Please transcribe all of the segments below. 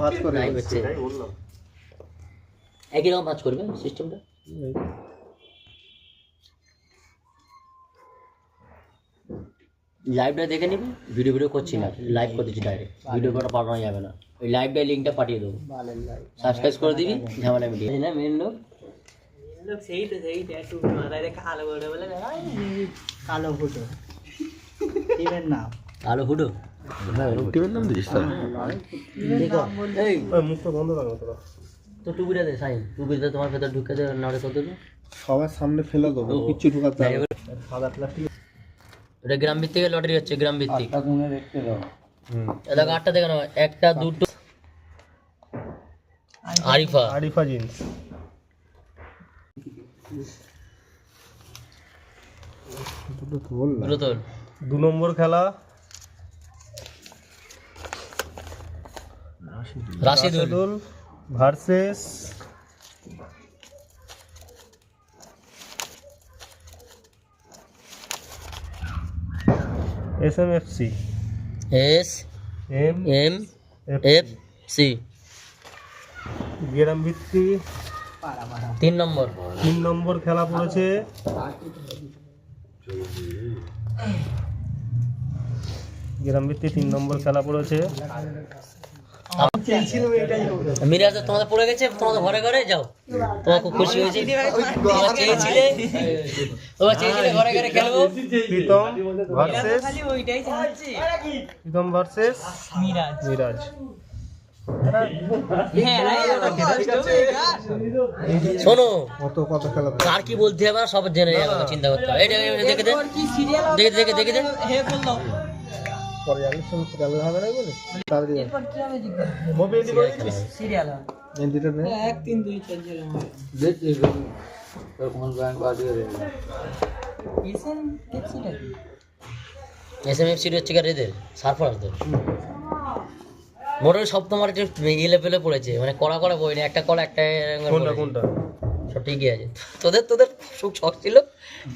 ভাঁজ করে হচ্ছে। একই রকম ভাঁজ করবে সিস্টেমটা? লাইভটা দেখে নিবি ভিডিও ভিডিও করছি না। লাইভ করে দিচ্ছি ডাইরেক্ট ভিডিও করা পাঠানো যাবে না। ওই লাইভটা লিঙ্কটা পাঠিয়ে দেবো। সাবস্ক্রাইব করে দিবি ঝামেলা মিটিয়ে না মেন লোক? লোক সেই তো সেই মাথায় রেখে কালো করে বলে কালো ফুটো নাম আলো নাম দিস তো দেখো এই ওই মুখটা বন্ধ রাখো তোরা তো টুপিটা দে সাইন। টুপিটা তোমার ভেতর ঢুকে দে নাড়ে কত সবার সামনে ফেলে দেবো কিচ্ছু ঢুকাতে হবে সাদা প্লাস্টিক এটা গ্রাম ভিত্তিক লটারি হচ্ছে গ্রাম ভিত্তিক আটটা গুনে দেখতে দাও। দেখো আটটা দেখে নাও। একটা দুটো আরিফা। আরিফা জিন্স। দুটো তো বললাম দুটো তোল। দু নম্বর খেলা Rashidul. Versus. S M F C S M M F F C. গ্রাম ভিত্তি তিন নম্বর। তিন নম্বর খেলা পড়েছে। গ্রাম ভিত্তি তিন নম্বর খেলা পড়েছে। মিরাজ তোমাদের পড়ে গেছে তোমাদের ঘরে ঘরে যাও তোমার খুব খুশি হয়েছে তোমরা চেয়েছিলে তোমরা চেয়েছিলে ঘরে ঘরে খেলব প্রীতম ভার্সেস খালি ওইটাই চাচ্ছি প্রীতম ভার্সেস মিরাজ মিরাজ হ্যাঁ হয়ে। শোনো কত কত খেলা কার কি বলতে হবে সব জেনে যাবে চিন্তা করতে হবে দেখে দেখে দেখে দেখে দে হে বলল পরে জানিস শুনতে গেলে হবে না বলে? তাড়াতাড়ি। এরপর কি হবে জিজ্ঞাসা মোবাইল দিয়ে করে দিচ্ছিস? সিরিয়াল হবে। এই দুটো নে এক তিন দুই চলছিল এসএন কেপসিটা কি? এস এম এফ সিটি হচ্ছে তোমার একটু ইলে পেলে পড়েছে মানে কড়া কড়া বই না একটা কড়া একটা কোনটা কোনটা? সব ঠিকই আছে। তোদের তোদের সুখ শখ ছিল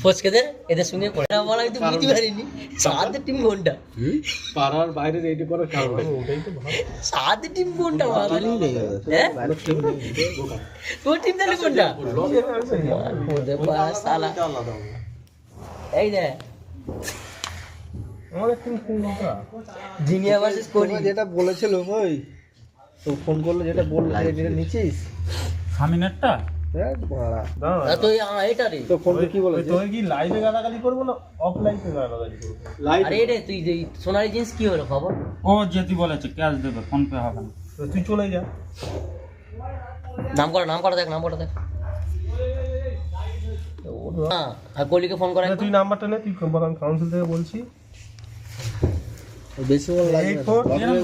ফচকেদের এদের সঙ্গে পড়ে না বলা কিন্তু বুঝতে পারিনি। সাহায্যের টিম কোনটা? পাড়ার বাইরে রেডি করার কারণ ওটাই তো সাহায্যের টিম কোনটা বাঙালি হ্যাঁ? তোর টিম তাহলে কোনটা? ওদের পাড়া সালা এই দে আমাদের টিম কোনটা জিনিয়া ভার্সেস কোহলি। যেটা বলেছিল ওই তো ফোন করলে যেটা বললে যেটা নিচিস সামিনেরটা? দেখ বাড়া। দাঁড়া না তো এই- আ, এটা রে তো ফোন কি ওই বলেছে তোকে কি লাইভে গালাগালি করব না অফ লাইভে গালাগালি করব? আরে রে তুই যে সোনালি জিন্স কি হলো খবর? ও যেটি বলেছে ক্যাশ দেবে ফোন পে হবে না। তুই চলে যা। নাম করা নাম করা দেখ। নাম করা দেখ হ্যাঁ আর ফোন করা তুই নাম্বারটা নে তুই কাউন্সিল থেকে বলছি। বেশি